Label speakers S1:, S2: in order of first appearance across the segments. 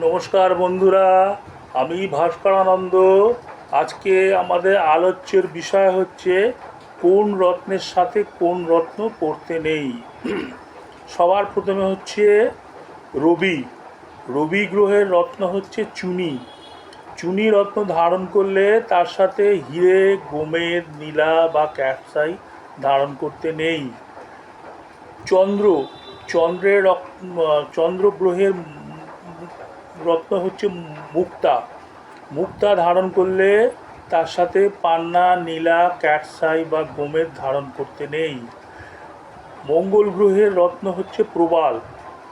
S1: নমস্কার বন্ধুরা, আমি ভাস্করানন্দ। আজকে আমাদের আলোচ্যের বিষয় হচ্ছে, কোন রত্নের সাথে কোন রত্ন পড়তে নেই? সবার প্রথমে হচ্ছে রবি। রবি গ্রহের রত্ন হচ্ছে চুনি। চুনি রত্ন ধারণ করলে তার সাথে হিরে গোমেদ নীলা বা ক্যাপসাই ধারণ করতে নেই। চন্দ্র, চন্দ্রের চন্দ্র গ্রহের রত্ন হচ্ছে মুক্তা। মুক্তা ধারণ করলে তার সাথে পান্না, নীলা, ক্যাটসাই বা গোমেদ ধারণ করতে নেই। মঙ্গল গ্রহের রত্ন হচ্ছে প্রবাল।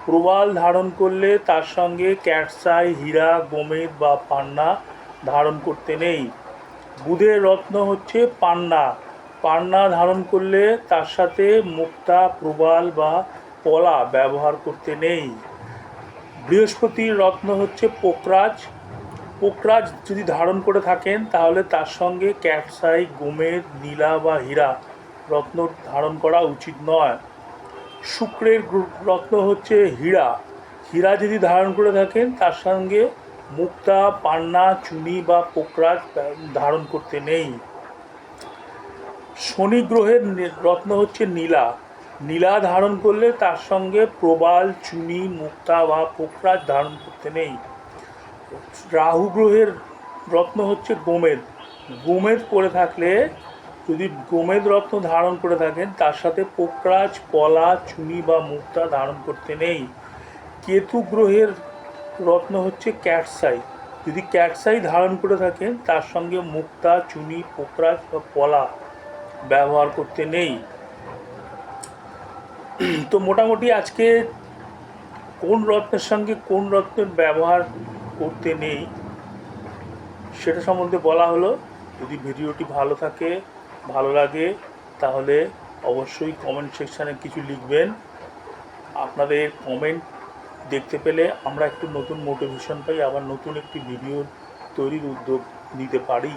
S1: প্রবাল ধারণ করলে তার সঙ্গে ক্যাটসাই, হীরা গোমেদ বা পান্না ধারণ করতে নেই। বুধের রত্ন হচ্ছে পান্না। পান্না ধারণ করলে তার সাথে মুক্তা, প্রবাল বা পলা ব্যবহার করতে নেই। বৃহস্পতির রত্ন হচ্ছে পোকরাজ। পোকরাজ যদি ধারণ করে থাকেন, তাহলে তার সঙ্গে ক্যাটসাই গোমেদ নীলা বা হীরা রত্ন ধারণ করা উচিত নয়। শুক্রের রত্ন হচ্ছে হীরা। হীরা যদি ধারণ করে থাকেন, তার সঙ্গে মুক্তা, পান্না, চুনি বা পোকরাজ ধারণ করতে নেই। শনি গ্রহের রত্ন হচ্ছে নীলা। নীলা ধারণ করলে তার সঙ্গে প্রবাল, চুনি, মুক্তা বা পোকরাজ ধারণ করতে নেই। রাহু গ্রহের রত্ন হচ্ছে গোমেদ। গোমেদ পরে থাকলে, যদি গোমেদ রত্ন ধারণ করে থাকেন, তার সাথে পোকরাজ পলা, চুনি বা মুক্তা ধারণ করতে নেই। কেতু গ্রহের রত্ন হচ্ছে ক্যাটসাই। যদি ক্যাটসাই ধারণ করে থাকেন, তার সঙ্গে মুক্তা, চুনি পোকরাজ বা পলা ব্যবহার করতে নেই। তো মোটামুটি আজকে কোন রত্নের সঙ্গে কোন রত্নের ব্যবহার করতে নেই, সেটা সম্বন্ধে বলা হলো। যদি ভিডিওটি ভালো থাকে, ভালো লাগে, তাহলে অবশ্যই কমেন্ট সেকশানে কিছু লিখবেন। আপনাদের কমেন্ট দেখতে পেলে আমরা একটু নতুন মোটিভেশন পাই, আবার নতুন একটি ভিডিও তৈরির উদ্যোগ নিতে পারি।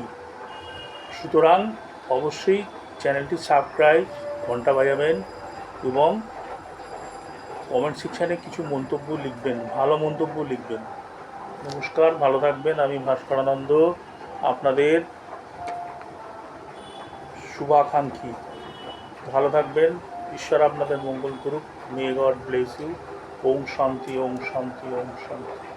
S1: সুতরাং অবশ্যই চ্যানেলটি সাবস্ক্রাইব ঘণ্টা বাজাবেন, এবং কমেন্ট সেকশানে কিছু মন্তব্য লিখবেন, ভালো মন্তব্য লিখবেন। নমস্কার, ভালো থাকবেন। আমি ভাস্করানন্দ। আপনাদের শুভাকাঙ্ক্ষী। ভালো থাকবেন। ঈশ্বর আপনাদের মঙ্গল করুক। মে গড ব্লেস ইউ ওম শান্তি ওম শান্তি ওম শান্তি।